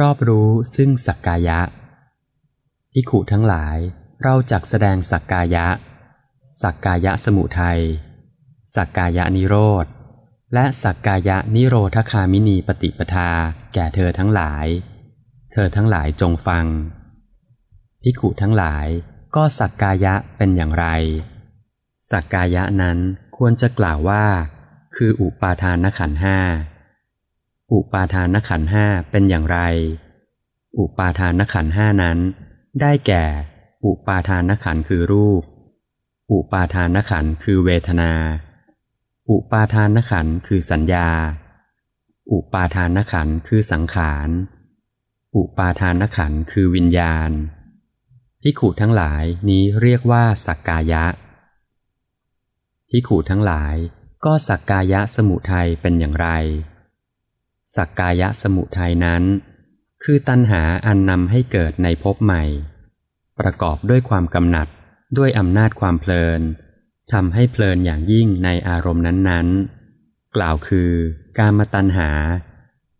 รอบรู้ซึ่งสักกายะพิขุทั้งหลาย เราจักแสดงสักกายะ สักกายะสมุทัย สักกายะนิโรธ และสักกายะนิโรธคามินีปฏิปทาแก่เธอทั้งหลาย เธอทั้งหลายจงฟังพิขุทั้งหลายก็สักกายะเป็นอย่างไร สักกายะนั้นควรจะกล่าวว่า คืออุปาทานขันห้า อุปาทานขันห้าเป็นอย่างไร อุปาทานขันห้านั้น ได้แก่ อุปาทานขันคือรูป อุปาทานขันคือเวทนา อุปาทานขันคือสัญญา อุปาทานขันคือสังขาร อุปาทานขันคือวิญญาณพิขุทั้งหลายนี้เรียกว่าสักกายะพิขุทั้งหลายก็สักกายะสมุทัยเป็นอย่างไร สักกายะสมุทัยนั้น คือตัณหาอันนำให้เกิดในภพใหม่ ประกอบด้วยความกำหนัดด้วยอำนาจความเพลินทำให้เพลินอย่างยิ่งในอารมณ์นั้นๆ กล่าวคือการมตัณหา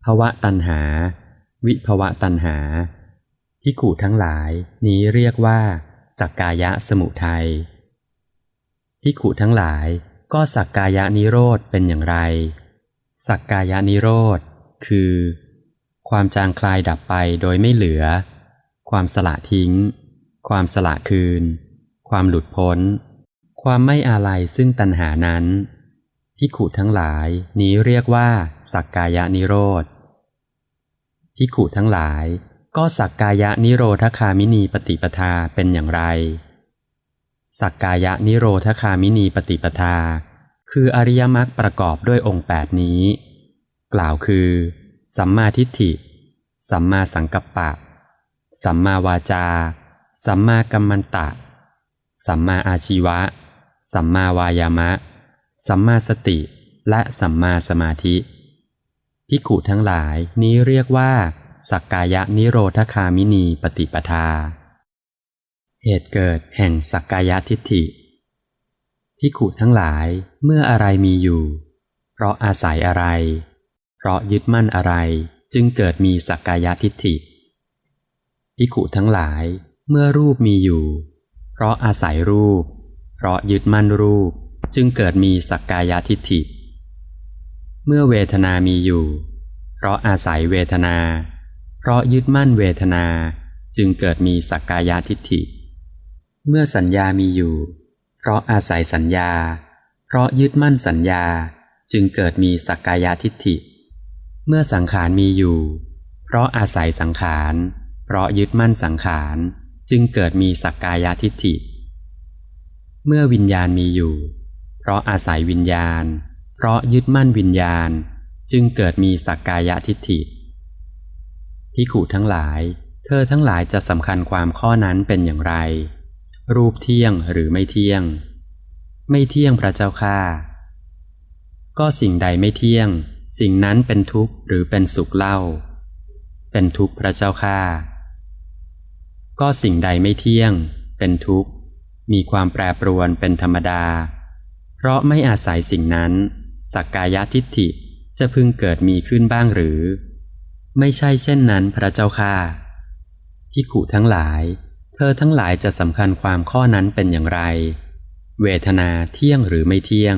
ภวะตัณหา วิภวะตัณหาพิขุทั้งหลายนี้เรียกว่า สักกายะสมุทัยพิขุทั้งหลายก็สักกายะนิโรธเป็นอย่างไร สักกายะนิโรธ คือ ความจางคลายดับไปโดยไม่เหลือ ความสละทิ้ง ความสละคืน ความหลุดพ้น ความไม่อาลัยซึ่งตัณหานั้นพิขุทั้งหลายนี้เรียกว่า สักกายะนิโรธพิขุทั้งหลายก็สักกายะนิโรธคามินีปฏิปทาเป็นอย่างไร สักกายะนิโรธคามินีปฏิปทา คืออริยมรรคประกอบด้วยองค์แปดนี้ กล่าวคือ สัมมาทิฏฐิ สัมมาสังกัปปะ สัมมาวาจา สัมมากัมมันตะ สัมมาอาชีวะ สัมมาวายามะ สัมมาสติ และสัมมาสมาธิพิกุทั้งหลายนี้เรียกว่า สักกายะนิโรธคามินีปฏิปทา เหตุเกิดแห่งสักกายะทิฏฐิพิขุทั้งหลายเมื่ออะไรมีอยู่ เพราะอาศัยอะไร ราะยึดมั่นอะไรจึงเกิดมีสักกายทิฏฐิพิขุทั้งหลายเมื่อรูปมีอยู่ เพราะอาศัยรูป เพราะยึดมั่นรูปจึงเกิดมีสักกายทิฏฐิ เมื่อเวทนามีอยู่ เพราะอาศัยเวทนา เพราะยึดมั่นเวทนาจึงเกิดมีสักกายทิฏฐิ เมื่อสัญญามีอยู่ เพราะอาศัยสัญญา เพราะยึดมั่นสัญญาจึงเกิดมีสักกายทิฏฐิ เมื่อสังขารมีอยู่ เพราะอาศัยสังขาร เพราะยึดมั่นสังขารจึงเกิดมีสักกายทิฏฐิ เมื่อวิญญาณมีอยู่ เพราะอาศัยวิญญาณ เพราะยึดมั่นวิญญาณ จึงเกิดมีสักกายทิฏฐิพิขุทั้งหลาย เธอทั้งหลายจะสำคัญความข้อนั้นเป็นอย่างไร รูปเที่ยงหรือไม่เที่ยง ไม่เที่ยงพระเจ้าค่าก็สิ่งใดไม่เที่ยง สิ่งนั้นเป็นทุกข์หรือเป็นสุขเล่า เป็นทุกข์พระเจ้าค่าก็สิ่งใดไม่เที่ยง เป็นทุกข์ มีความแปรปรวนเป็นธรรมดา เพราะไม่อาศัยสิ่งนั้น สักกายทิฏฐิจะพึงเกิดมีขึ้นบ้างหรือ ไม่ใช่เช่นนั้นพระเจ้าค่ะพิขุทั้งหลาย เธอทั้งหลายจะสำคัญความข้อนั้นเป็นอย่างไร เวทนาเที่ยงหรือไม่เที่ยง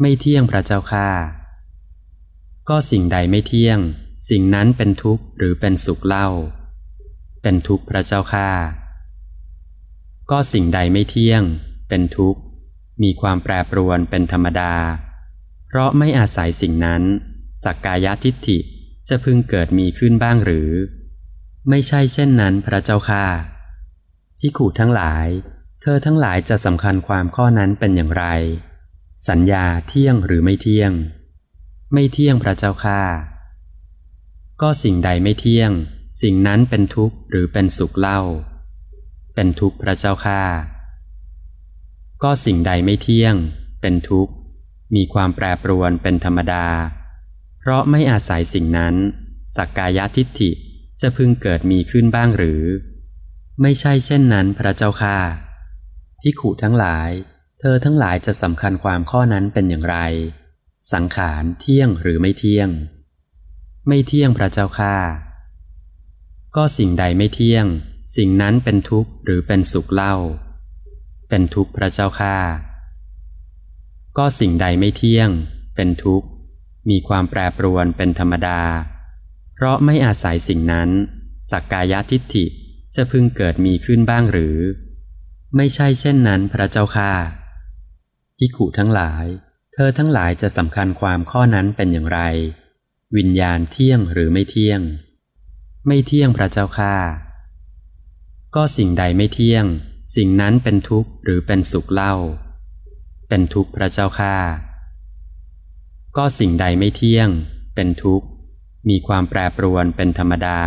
ไม่เที่ยงพระเจ้าค่ะ ก็สิ่งใดไม่เที่ยง สิ่งนั้นเป็นทุกข์หรือเป็นสุขเล่า เป็นทุกข์พระเจ้าค่ะก็สิ่งใดไม่เที่ยง เป็นทุกข์ มีความแปรปรวนเป็นธรรมดา เพราะไม่อาศัยสิ่งนั้น สักกายทิฏฐิจะพึงเกิดมีขึ้นบ้างหรือ ไม่ใช่เช่นนั้นพระเจ้าค่ะพิขูทั้งหลาย เธอทั้งหลายจะสำคัญความข้อนั้นเป็นอย่างไร สัญญาเที่ยงหรือไม่เที่ยง ไม่เที่ยงพระเจ้าค่ะก็สิ่งใดไม่เที่ยง สิ่งนั้นเป็นทุกข์หรือเป็นสุขเล่า เป็นทุกข์พระเจ้าค่ะก็สิ่งใดไม่เที่ยง เป็นทุกข์ มีความแปรปรวนเป็นธรรมดา เพราะไม่อาศัยสิ่งนั้นสักกายทิฏฐิจะพึงเกิดมีขึ้นบ้างหรือ ไม่ใช่เช่นนั้นพระเจ้าค่ะพิขุทั้งหลาย เธอทั้งหลายจะสำคัญความข้อนั้นเป็นอย่างไร สังขารเที่ยงหรือไม่เที่ยง ไม่เที่ยงพระเจ้าค่ะก็สิ่งใดไม่เที่ยง สิ่งนั้นเป็นทุกข์หรือเป็นสุขเล่า เป็นทุกข์พระเจ้าค่าก็สิ่งใดไม่เที่ยง เป็นทุกข์ มีความแปรปรวนเป็นธรรมดา เพราะไม่อาศัยสิ่งนั้น สักกายทิฏฐิจะพึงเกิดมีขึ้นบ้างหรือ ไม่ใช่เช่นนั้นพระเจ้าค่าพิขุทั้งหลาย เธอทั้งหลายจะสำคัญความข้อนั้นเป็นอย่างไร วิญญาณเที่ยงหรือไม่เที่ยง ไม่เที่ยงพระเจ้าค่าก็สิ่งใดไม่เที่ยง สิ่งนั้นเป็นทุกข์หรือเป็นสุขเล่า เป็นทุกข์พระเจ้าค่าก็สิ่งใดไม่เที่ยง เป็นทุกข์ มีความแปรปรวนเป็นธรรมดา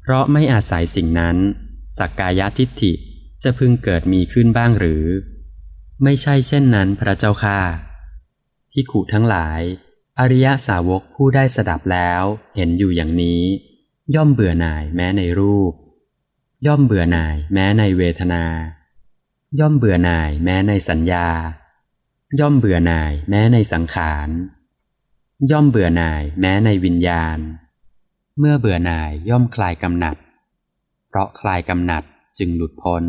เพราะไม่อาศัยสิ่งนั้น สักกายทิฏฐิจะพึงเกิดมีขึ้นบ้างหรือ ไม่ใช่เช่นนั้นพระเจ้าค่า พิขุทั้งหลาย อริยสาวกผู้ได้สดับแล้วเห็นอยู่อย่างนี้ ย่อมเบื่อหน่ายแม้ในรูป ย่อมเบื่อหน่ายแม้ในเวทนา ย่อมเบื่อหน่ายแม้ในสัญญา ย่อมเบื่อหน่ายแม้ในสังขาร ย่อมเบื่อหน่ายแม้ในวิญญาณ เมื่อเบื่อหน่ายย่อมคลายกำหนัด เพราะคลายกำหนัดจึงหลุดพ้น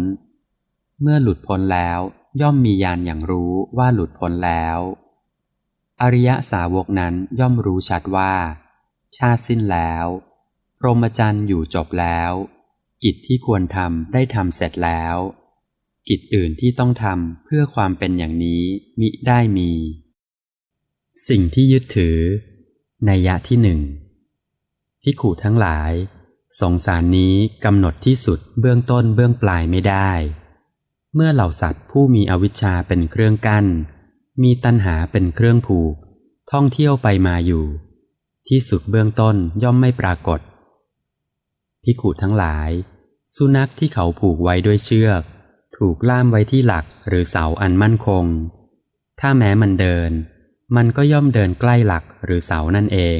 เมื่อหลุดพ้นแล้วย่อมมีญาณอย่างรู้ว่าหลุดพ้นแล้ว อริยสาวกนั้นย่อมรู้ชัดว่า ชาติสิ้นแล้ว พรหมจรรย์อยู่จบแล้ว กิจที่ควรทำได้ทำเสร็จแล้ว กิจอื่นที่ต้องทำเพื่อความเป็นอย่างนี้มิได้มี สิ่งที่ยึดถือ ในยะที่หนึ่งพิขูทั้งหลาย สงสารนี้กำหนดที่สุดเบื้องต้นเบื้องปลายไม่ได้ เมื่อเหล่าสัตว์ผู้มีอวิชชาเป็นเครื่องกัน้น มีตัณหาเป็นเครื่องผูก ท่องเที่ยวไปมาอยู่ ที่สุดเบื้องต้นย่อมไม่ปรากฏ พิขูทั้งหลาย สุนัขที่เขาผูกไว้ด้วยเชือก ถูกล่ามไว้ที่หลักหรือเสาอันมั่นคง ถ้าแม้มันเดิน มันก็ย่อมเดินใกล้หลักหรือเสานั่นเอง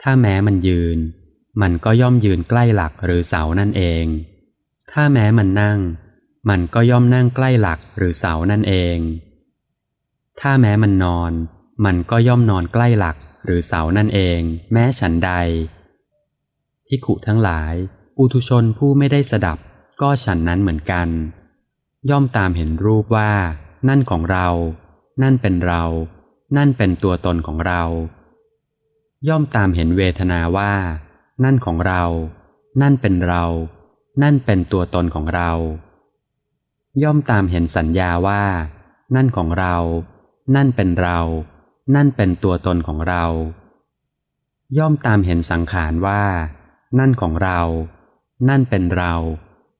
ถ้าแม้มันยืน มันก็ย่อมยืนใกล้หลักหรือเสานั่นเอง ถ้าแม้มันนั่ง มันก็ย่อมนั่งใกล้หลักหรือเสานั่นเอง ถ้าแม้มันนอน มันก็ย่อมนอนใกล้หลักหรือเสานั่นเอง แม้ฉันใดที่ขุทั้งหลายปุถุชนผู้ไม่ได้สดับ ก็ฉันนั้นเหมือนกัน ย่อมตามเห็นรูปว่า นั่นของเรา นั่นเป็นเรา นั่นเป็นตัวตนของเรา ย่อมตามเห็นเวทนาว่า นั่นของเรา นั่นเป็นเรา นั่นเป็นตัวตนของเรา ย่อมตามเห็นสัญญาว่า นั่นของเรา นั่นเป็นเรา นั่นเป็นตัวตนของเรา ย่อมตามเห็นสังขารว่า นั่นของเรา นั่นเป็นเรา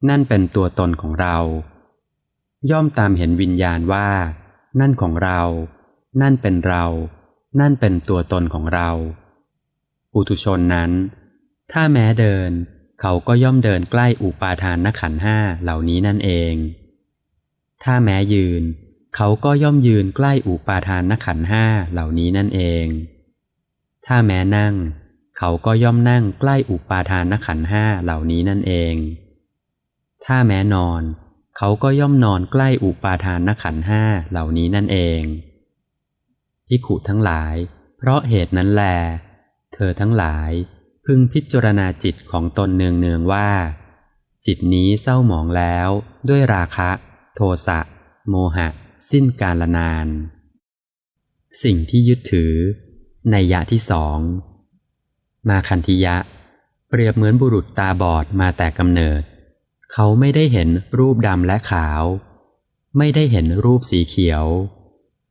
นั่นเป็นตัวตนของเรา ย่อมตามเห็นวิญญาณว่า นั่นของเรา นั่นเป็นเรา นั่นเป็นตัวตนของเรา อุตุชนนั้น ถ้าแม้เดิน เขาก็ย่อมเดินใกล้อุปาทานนขันห้าเหล่านี้นั่นเอง ถ้าแม้ยืนเขาก็ย่อมยืนใกล้อุปาทานนขันห้าเหล่านี้นั่นเอง ถ้าแม้นั่ง เขาก็ย่อมนั่งใกล้อุปาทานนขันห้าเหล่านี้นั่นเอง ถ้าแม้นอน เขาก็ย่อมนอนใกล้อุปาทานนขันห้าเหล่านี้นั่นเองพิขุทั้งหลาย เพราะเหตุนั้นแล เธอทั้งหลายพึงพิจารณาจิตของตนเนืองเนืองว่า จิตนี้เศร้าหมองแล้วด้วยราคะ โทสะ โมหะ สิ้นกาลนาน สิ่งที่ยึดถือในยะที่สองมาคันธิยะ เปรียบเหมือนบุรุษตาบอดมาแต่กำเนิด เขาไม่ได้เห็นรูปดำและขาว ไม่ได้เห็นรูปสีเขียว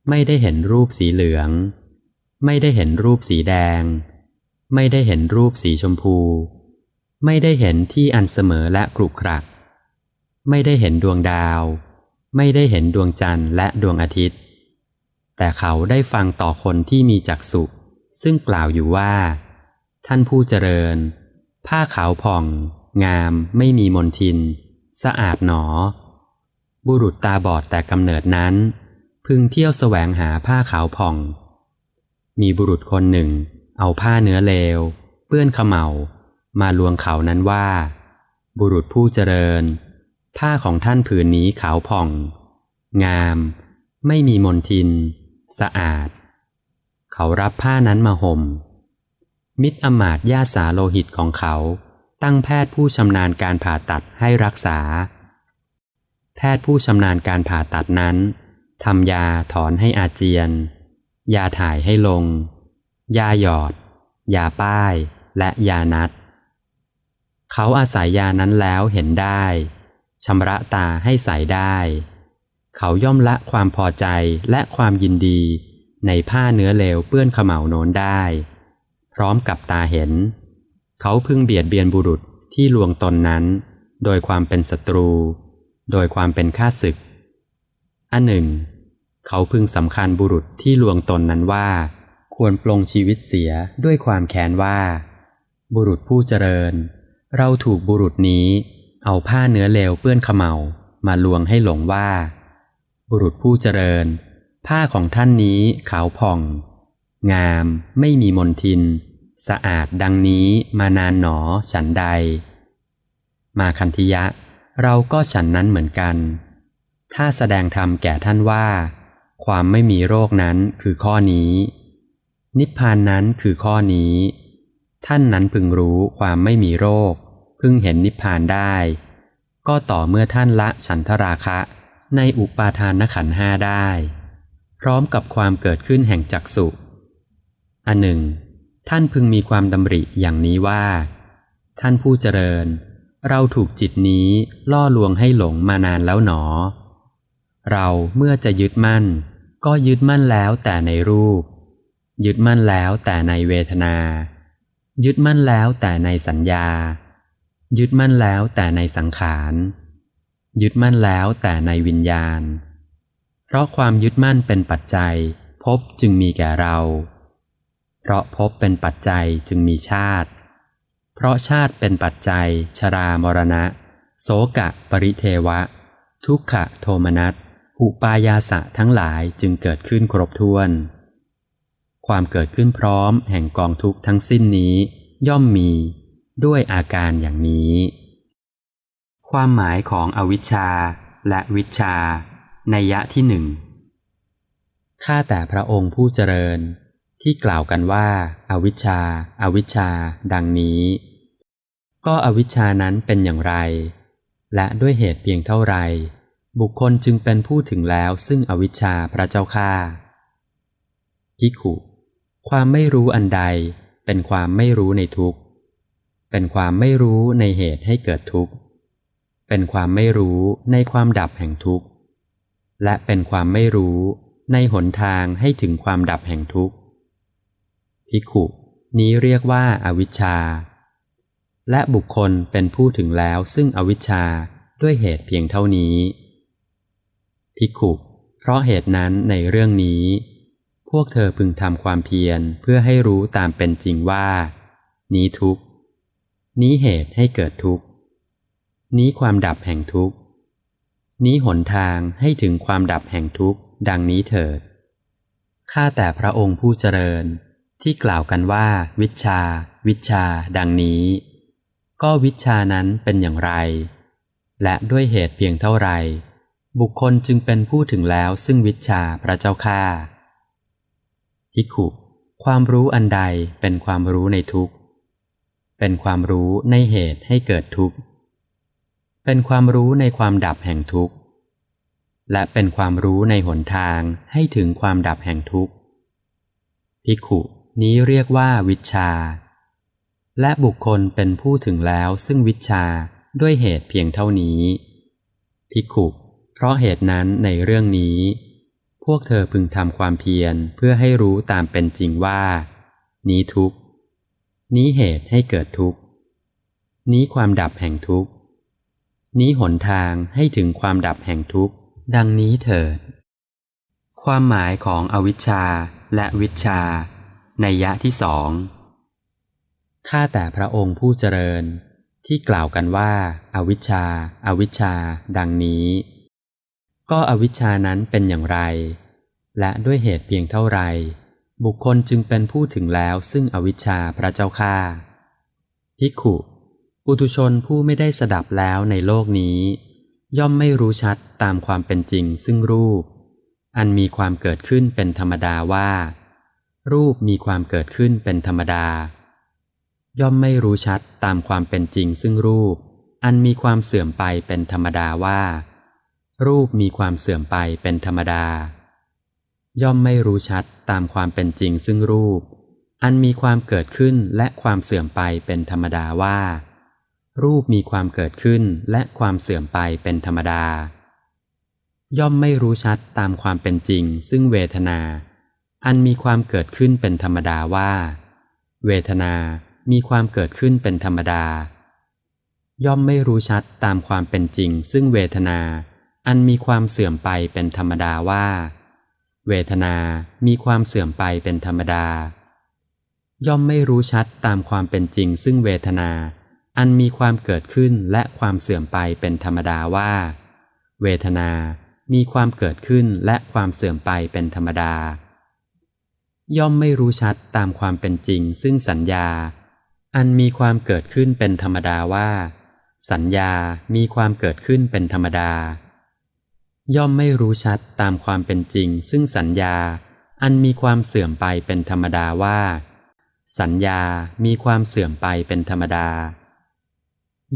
ไม่ได้เห็นรูปสีเหลือง ไม่ได้เห็นรูปสีแดง ไม่ได้เห็นรูปสีชมพู ไม่ได้เห็นที่อันเสมอและกรุกรัก ไม่ได้เห็นดวงดาว ไม่ได้เห็นดวงจันทร์และดวงอาทิตย์ แต่เขาได้ฟังต่อคนที่มีจักษุซึ่งกล่าวอยู่ว่า ท่านผู้เจริญ ผ้าขาวผ่อง งาม ไม่มีมนทิน สะอาดหนอ บุรุษตาบอดแต่กำเนิดนั้น พึงเที่ยวแสวงหาผ้าขาวผ่อง มีบุรุษคนหนึ่ง เอาผ้าเนื้อเลว เปื้อนขมเหลามาลวงเขานั้นว่า บุรุษผู้เจริญ ผ้าของท่านผืนนี้ขาวผ่อง งาม ไม่มีมนทิน สะอาด เขารับผ้านั้นมาห่ม มิตรอมาตย่าสาโลหิตของเขา ตั้งแพทย์ผู้ชำนาญการผ่าตัดให้รักษา แพทย์ผู้ชำนาญการผ่าตัดนั้นทำยาถอนให้อาเจียน ยาถ่ายให้ลง ยาหยอด ยาป้าย และยานัด เขาอาศัยยานั้นแล้วเห็นได้ ชำระตาให้ใสได้ เขาย่อมละความพอใจและความยินดี ในผ้าเนื้อเลวเปื้อนขม่าโนนได้ พร้อมกับตาเห็น เขาพึงเบียดเบียนบุรุษที่ลวงตนนั้น โดยความเป็นศัตรู โดยความเป็นข้าศึก อันหนึ่ง เขาพึงสำคัญบุรุษที่ลวงตนนั้นว่า ควรปลงชีวิตเสียด้วยความแค้นว่า บุรุษผู้เจริญ เราถูกบุรุษนี้ เอาผ้าเนื้อเลวเปื้อนขมเหลามาลวงให้หลงว่า บุรุษผู้เจริญ ผ้าของท่านนี้ขาวผ่อง งามไม่มีมลทิน สะอาดดังนี้มานานหนอฉันใด มาคันธิยะ เราก็ฉันนั้นเหมือนกัน ถ้าแสดงธรรมแก่ท่านว่า ความไม่มีโรคนั้นคือข้อนี้ นิพพานนั้นคือข้อนี้ ท่านนั้นพึงรู้ความไม่มีโรค พึงเห็นนิพพานได้ ก็ต่อเมื่อท่านละฉันทราคะในอุปาทานขันห้าได้ พร้อมกับความเกิดขึ้นแห่งจักสุอันหนึ่ง ท่านพึงมีความดำริอย่างนี้ว่า ท่านผู้เจริญ เราถูกจิตนี้ล่อลวงให้หลงมานานแล้วหนอ เราเมื่อจะยึดมั่น ก็ยึดมั่นแล้วแต่ในรูป ยึดมั่นแล้วแต่ในเวทนา ยึดมั่นแล้วแต่ในสัญญา ยึดมั่นแล้วแต่ในสังขาร ยึดมั่นแล้วแต่ในวิญญาณ เพราะความยึดมั่นเป็นปัจจัยพบจึงมีแก่เรา เพราะพบเป็นปัจจัยจึงมีชาติ เพราะชาติเป็นปัจจัย ชรามรณะ โสกะปริเทวะ ทุกขะโทมนัสอุปายาสะทั้งหลายจึงเกิดขึ้นครบถ้วน ความเกิดขึ้นพร้อมแห่งกองทุกข์ทั้งสิ้นนี้ ย่อมมี ด้วยอาการอย่างนี้ ความหมายของอวิชชาและวิชชาในยะที่หนึ่งข้าแต่พระองค์ผู้เจริญ ที่กล่าวกันว่าอาวิชชาอาวิชชา ดังนี้ ก็อวิชชานั้นเป็นอย่างไร และด้วยเหตุเพียงเท่าไรบุคคลจึงเป็นผู้ถึงแล้วซึ่งอวิชชาพระเจ้าข้าพิขุ ความไม่รู้อันใดเป็นความไม่รู้ในทุกข์ เป็นความไม่รู้ในเหตุให้เกิดทุกข์ เป็นความไม่รู้ในความดับแห่งทุกข์ และเป็นความไม่รู้ในหนทางให้ถึงความดับแห่งทุกข์พิขุ นี้เรียกว่าอาวิชชา และบุคคลเป็นผู้ถึงแล้วซึ่งอวิชชาด้วยเหตุเพียงเท่านี้พิขุ เพราะเหตุนั้นในเรื่องนี้ พวกเธอพึงทำความเพียรเพื่อให้รู้ตามเป็นจริงว่า นี้ทุกข์ นี้เหตุให้เกิดทุกข์ นี้ความดับแห่งทุกข์ นี้หนทางให้ถึงความดับแห่งทุกข์ ดังนี้เถิด ข้าแต่พระองค์ผู้เจริญ ที่กล่าวกันว่า วิชา วิชา ดังนี้ ก็วิชานั้นเป็นอย่างไร และด้วยเหตุเพียงเท่าไรบุคคลจึงเป็นผู้ถึงแล้วซึ่งวิชาพระเจ้าข้าพิขุ ความรู้อันใดเป็นความรู้ในทุกข์ เป็นความรู้ในเหตุให้เกิดทุกข์ เป็นความรู้ในความดับแห่งทุกข์ และเป็นความรู้ในหนทางให้ถึงความดับแห่งทุกข์พิขุนี้เรียกว่าวิชา และบุคคลเป็นผู้ถึงแล้วซึ่งวิชาด้วยเหตุเพียงเท่านี้พิขุเพราะเหตุนั้นในเรื่องนี้ พวกเธอพึงทำความเพียรเพื่อให้รู้ตามเป็นจริงว่า นี้ทุกข์ นี้เหตุให้เกิดทุกข์ นี้ความดับแห่งทุกข์ นี้หนทางให้ถึงความดับแห่งทุกข์ ดังนี้เถิด ความหมายของอวิชชาและวิชชาในยะที่สอง ข้าแต่พระองค์ผู้เจริญ ที่กล่าวกันว่าอาวิชชาอาวิชชา ดังนี้ ก็อวิชชานั้นเป็นอย่างไร และด้วยเหตุเพียงเท่าไร บุคคลจึงเป็นผู้ถึงแล้วซึ่งอวิชชาพระเจ้าข้าพิขุปุถุชนผู้ไม่ได้สดับแล้วในโลกนี้ ย่อมไม่รู้ชัดตามความเป็นจริงซึ่งรูป อันมีความเกิดขึ้นเป็นธรรมดาว่า รูปมีความเกิดขึ้นเป็นธรรมดา ย่อมไม่รู้ชัดตามความเป็นจริงซึ่งรูป อันมีความเสื่อมไปเป็นธรรมดาว่า รูปมีความเสื่อมไปเป็นธรรมดา ย่อมไม่รู้ชัดตามความเป็นจริงซึ่งรูป อันมีความเกิดขึ้นและความเสื่อมไปเป็นธรรมดาว่า รูปมีความเกิดขึ้นและความเสื่อมไปเป็นธรรมดา ย่อมไม่รู้ชัดตามความเป็นจริงซึ่งเวทนา อันมีความเกิดขึ้นเป็นธรรมดาว่า เวทนามีความเกิดขึ้นเป็นธรรมดา ย่อมไม่รู้ชัดตามความเป็นจริงซึ่งเวทนา อันมีความเสื่อมไปเป็นธรรมดาว่า เวทนามีความเสื่อมไปเป็นธรรมดา ย่อมไม่รู้ชัดตามความเป็นจริงซึ่งเวทนา อันมีความเกิดขึ้นและความเสื่อมไปเป็นธรรมดาว่า เวทนามีความเกิดขึ้นและความเสื่อมไปเป็นธรรมดา ย่อมไม่รู้ชัดตามความเป็นจริงซึ่งสัญญา อันมีความเกิดขึ้นเป็นธรรมดาว่า สัญญามีความเกิดขึ้นเป็นธรรมดา ย่อมไม่รู้ชัดตามความเป็นจริง ซึ่งสัญญา อันมีความเสื่อมไปเป็นธรรมดาว่า สัญญามีความเสื่อมไปเป็นธรรมดา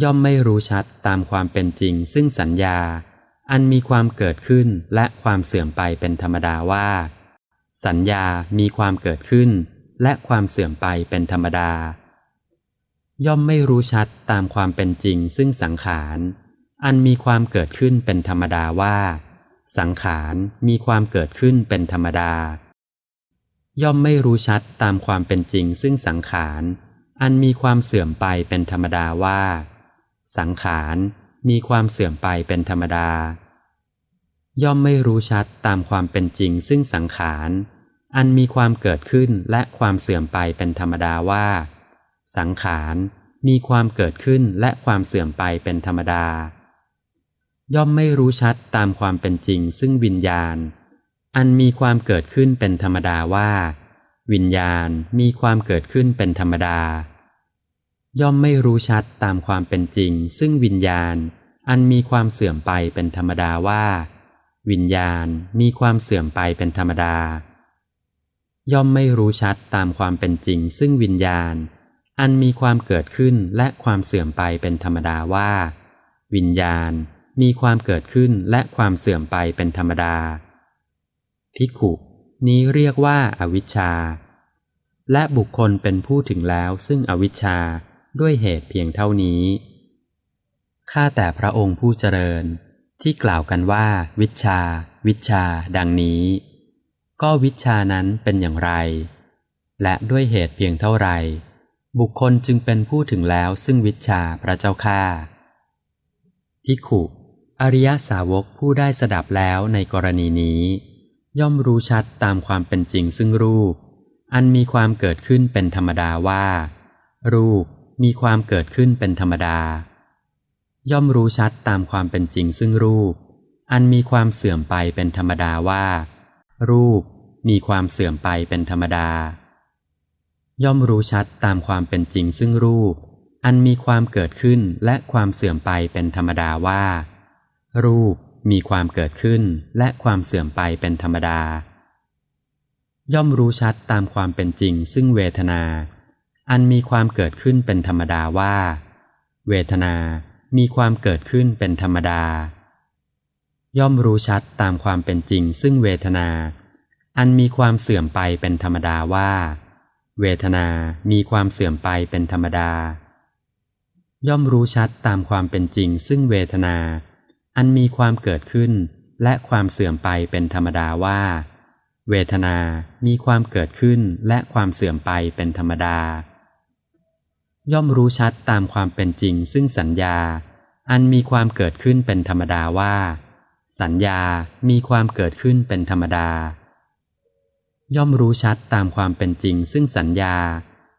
ย่อมไม่รู้ชัดตามความเป็นจริง ซึ่งสัญญา อันมีความเกิดขึ้นและความเสื่อมไปเป็นธรรมดาว่า สัญญามีความเกิดขึ้น และความเสื่อมไปเป็นธรรมดา ย่อมไม่รู้ชัดตามความเป็นจริง ซึ่งสังขาร อันมีความเกิดขึ้นเป็นธรรมดาว่า สังขารมีความเกิดขึ้นเป็นธรรมดา ย่อมไม่รู้ชัดตามความเป็นจริงซึ่งสังขารอันมีความเสื่อมไปเป็นธรรมดาว่า สังขารมีความเสื่อมไปเป็นธรรมดา ย่อมไม่รู้ชัดตามความเป็นจริงซึ่งสังขารอันมีความเกิดขึ้นและความเสื่อมไปเป็นธรรมดาว่า สังขารมีความเกิดขึ้นและความเสื่อมไปเป็นธรรมดา ย่อมไม่รู้ชัดตามความเป็นจริงซึ่งวิญญาณ อันมีความเกิดขึ้นเป็นธรรมดาว่า วิญญาณมีความเกิดขึ้นเป็นธรรมดา ย่อมไม่รู้ชัดตามความเป็นจริง ซึ่งวิญญาณ อันมีความเสื่อมไปเป็นธรรมดาว่า วิญญาณมีความเสื่อมไปเป็นธรรมดา ย่อมไม่รู้ชัดตามความเป็นจริง ซึ่งวิญญาณ อันมีความเกิดขึ้นและความเสื่อมไปเป็นธรรมดาว่า วิญญาณ มีความเกิดขึ้นและความเสื่อมไปเป็นธรรมดาภิกุนี้เรียกว่าอาวิชชา และบุคคลเป็นผู้ถึงแล้วซึ่งอวิชชาด้วยเหตุเพียงเท่านี้ ข้าแต่พระองค์ผู้เจริญ ที่กล่าวกันว่า วิชา วิชา ดังนี้ ก็วิชานั้นเป็นอย่างไร และด้วยเหตุเพียงเท่าไรบุคคลจึงเป็นผู้ถึงแล้วซึ่งวิชาพระเจ้าข้าพิขุ อริยสาวกผู้ได้สดับแล้วในกรณีนี้ ย่อมรู้ชัดตามความเป็นจริงซึ่งรูป อันมีความเกิดขึ้นเป็นธรรมดาว่า รูปมีความเกิดขึ้นเป็นธรรมดา ย่อมรู้ชัดตามความเป็นจริงซึ่งรูป อันมีความเสื่อมไปเป็นธรรมดาว่า รูปมีความเสื่อมไปเป็นธรรมดา ย่อมรู้ชัดตามความเป็นจริงซึ่งรูป อันมีความเกิดขึ้นและความเสื่อมไปเป็นธรรมดาว่า รูปมีความเกิดขึ้นและความเสื่อมไปเป็นธรรมดา ย่อมรู้ชัดตามความเป็นจริงซึ่งเวทนา อันมีความเกิดขึ้นเป็นธรรมดาว่า เวทนามีความเกิดขึ้นเป็นธรรมดา ย่อมรู้ชัดตามความเป็นจริงซึ่งเวทนา อันมีความเสื่อมไปเป็นธรรมดาว่า เวทนามีความเสื่อมไปเป็นธรรมดา ย่อมรู้ชัดตามความเป็นจริงซึ่งเวทนา อันมีความเกิดขึ้น และความเสื่อมไปเป็นธรรมดาว่า เวทนา มีความเกิดขึ้นและความเสื่อมไปเป็นธรรมดา ย่อมรู้ชัดตามความเป็นจริงซึ่งสัญญา อันมีความเกิดขึ้นเป็นธรรมดาว่า สัญญา มีความเกิดขึ้นเป็นธรรมดา ย่อมรู้ชัดตามความเป็นจริงซึ่งสัญญา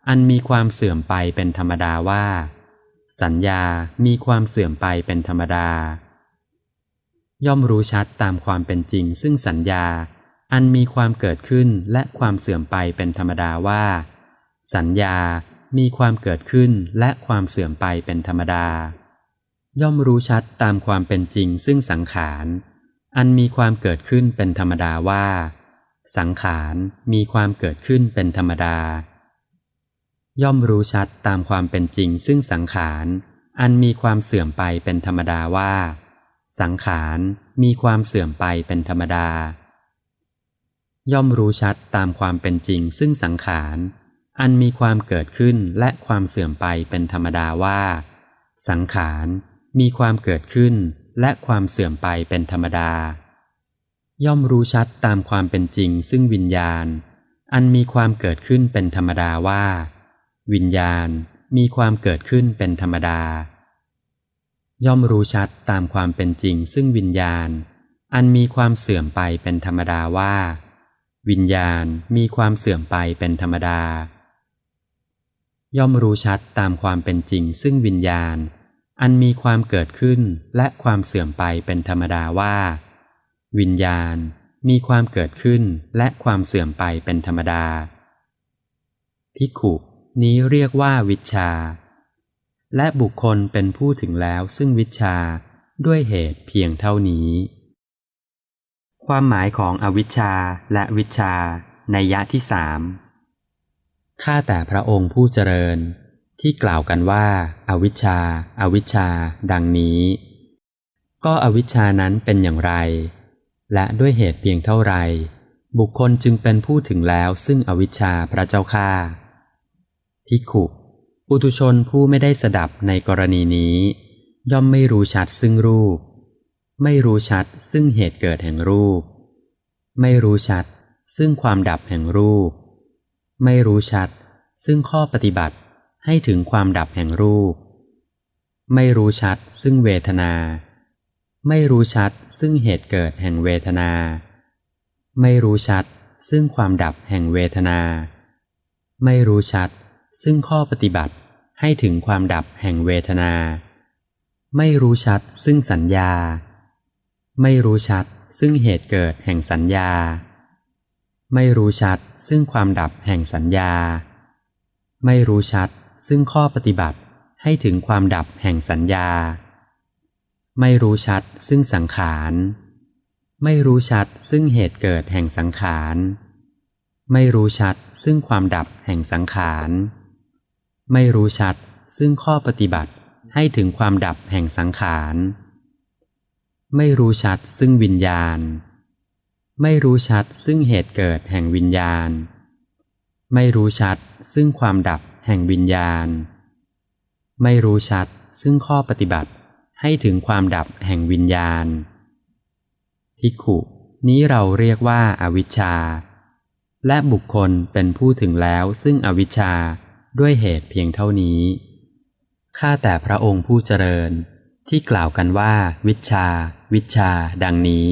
อันมีความเสื่อมไปเป็นธรรมดาว่า สัญญา มีความเสื่อมไปเป็นธรรมดา ย่อมรู้ชัดตามความเป็นจริง ซึ่งสัญญา อันมีความเกิดขึ้นและความเสื่อมไปเป็นธรรมดาว่า สัญญามีความเกิดขึ้นและความเสื่อมไปเป็นธรรมดา ย่อมรู้ชัดตามความเป็นจริง ซึ่งสังขาร อันมีความเกิดขึ้นเป็นธรรมดาว่า สังขารมีความเกิดขึ้นเป็นธรรมดา ย่อมรู้ชัดตามความเป็นจริง ซึ่งสังขาร อันมีความเสื่อมไปเป็นธรรมดาว่า สังขารมีความเสื่อมไปเป็นธรรมดา ย่อมรู้ชัดตามความเป็นจริงซึ่งสังขาร อันมีความเกิดขึ้นและความเสื่อมไปเป็นธรรมดาว่า สังขารมีความเกิดขึ้นและความเสื่อมไปเป็นธรรมดา ย่อมรู้ชัดตามความเป็นจริงซึ่งวิญญาณ อันมีความเกิดขึ้นเป็นธรรมดาว่า วิญญาณมีความเกิดขึ้นเป็นธรรมดา ย่อมรู้ชัดตามความเป็นจริงซึ่งวิญญาณ อันมีความเสื่อมไปเป็นธรรมดาว่า วิญญาณมีความเสื่อมไปเป็นธรรมดา ย่อมรู้ชัดตามความเป็นจริงซึ่งวิญญาณ อันมีความเกิดขึ้นและความเสื่อมไปเป็นธรรมดาว่า วิญญาณมีความเกิดขึ้นและความเสื่อมไปเป็นธรรมดาพิขุนี้เรียกว่าวิชา และบุคคลเป็นผู้ถึงแล้วซึ่งวิชาด้วยเหตุเพียงเท่านี้ ความหมายของอวิชชาและวิชาในยะที่สามข้าแต่พระองค์ผู้เจริญ ที่กล่าวกันว่าอาวิชชาอาวิชชา ดังนี้ ก็อวิชชานั้นเป็นอย่างไร และด้วยเหตุเพียงเท่าไร บุคคลจึงเป็นผู้ถึงแล้วซึ่งอวิชชาพระเจ้าข้าพิขุ ปุตุชนผู้ไม่ได้สดับในกรณีนี้ ย่อมไม่รู้ชัดซึ่งรูป ไม่รู้ชัดซึ่งเหตุเกิดแห่งรูป ไม่รู้ชัดซึ่งความดับแห่งรูป ไม่รู้ชัดซึ่งข้อปฏิบัติให้ถึงความดับแห่งรูป ไม่รู้ชัดซึ่งเวทนา ไม่รู้ชัดซึ่งเหตุเกิดแห่งเวทนา ไม่รู้ชัดซึ่งความดับแห่งเวทนา ไม่รู้ชัด ซึ่งข้อปฏิบัติให้ถึงความดับแห่งเวทนา ไม่รู้ชัดซึ่งสัญญา ไม่รู้ชัดซึ่งเหตุเกิดแห่งสัญญา ไม่รู้ชัดซึ่งความดับแห่งสัญญา ไม่รู้ชัดซึ่งข้อปฏิบัติให้ถึงความดับแห่งสัญญา ไม่รู้ชัดซึ่งสังขาร ไม่รู้ชัดซึ่งเหตุเกิดแห่งสังขาร ไม่รู้ชัดซึ่งความดับแห่งสังขาร ไม่รู้ชัดซึ่งข้อปฏิบัติให้ถึงความดับแห่งสังขาร ไม่รู้ชัดซึ่งวิญญาณ ไม่รู้ชัดซึ่งเหตุเกิดแห่งวิญญาณ ไม่รู้ชัดซึ่งความดับแห่งวิญญาณ ไม่รู้ชัดซึ่งข้อปฏิบัติให้ถึงความดับแห่งวิญญาณพิกขุ นี้เราเรียกว่าอาวิชชา และบุคคลเป็นผู้ถึงแล้วซึ่งอวิชชา ด้วยเหตุเพียงเท่านี้ ข้าแต่พระองค์ผู้เจริญ ที่กล่าวกันว่า วิชา วิชา ดังนี้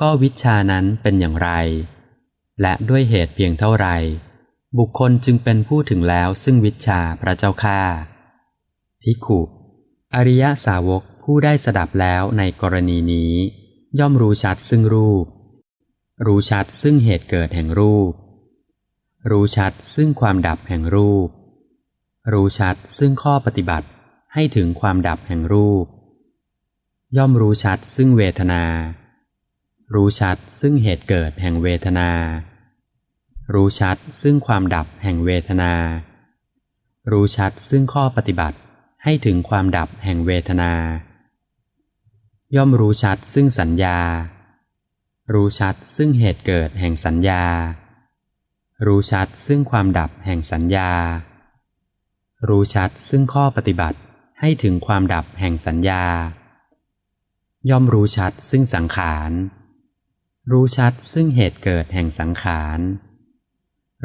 ก็วิชานั้นเป็นอย่างไร และด้วยเหตุเพียงเท่าไร บุคคลจึงเป็นผู้ถึงแล้วซึ่งวิชาพระเจ้าข้าพิขุ อริยสาวกผู้ได้สดับแล้วในกรณีนี้ ย่อมรู้ชัดซึ่งรูป รู้ชัดซึ่งเหตุเกิดแห่งรูป รู้ชัดซึ่งความดับแห่งรูป รู้ชัดซึ่งข้อปฏิบัติให้ถึงความดับแห่งรูป ย่อมรู้ชัดซึ่งเวทนา รู้ชัดซึ่งเหตุเกิดแห่งเวทนา รู้ชัดซึ่งความดับแห่งเวทนา รู้ชัดซึ่งข้อปฏิบัติให้ถึงความดับแห่งเวทนา ย่อมรู้ชัดซึ่งสัญญา รู้ชัดซึ่งเหตุเกิดแห่งสัญญา รู้ชัดซึ่งความดับแห่งสัญญา รู้ชัดซึ่งข้อปฏิบัติให้ถึงความดับแห่งสัญญา ย่อมรู้ชัดซึ่งสังขาร รู้ชัดซึ่งเหตุเกิดแห่งสังขาร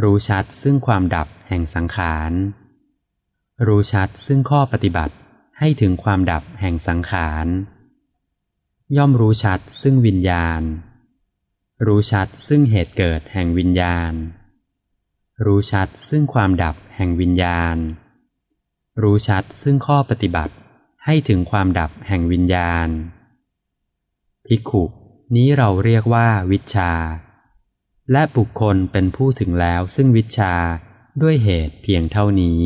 รู้ชัดซึ่งความดับแห่งสังขาร รู้ชัดซึ่งข้อปฏิบัติให้ถึงความดับแห่งสังขาร ย่อมรู้ชัดซึ่งวิญญาณ รู้ชัดซึ่งเหตุเกิดแห่งวิญญาณ รู้ชัดซึ่งความดับแห่งวิญญาณ รู้ชัดซึ่งข้อปฏิบัติให้ถึงความดับแห่งวิญญาณ ภิกขุนี้เราเรียกว่าวิชา และบุคคลเป็นผู้ถึงแล้วซึ่งวิชาด้วยเหตุเพียงเท่านี้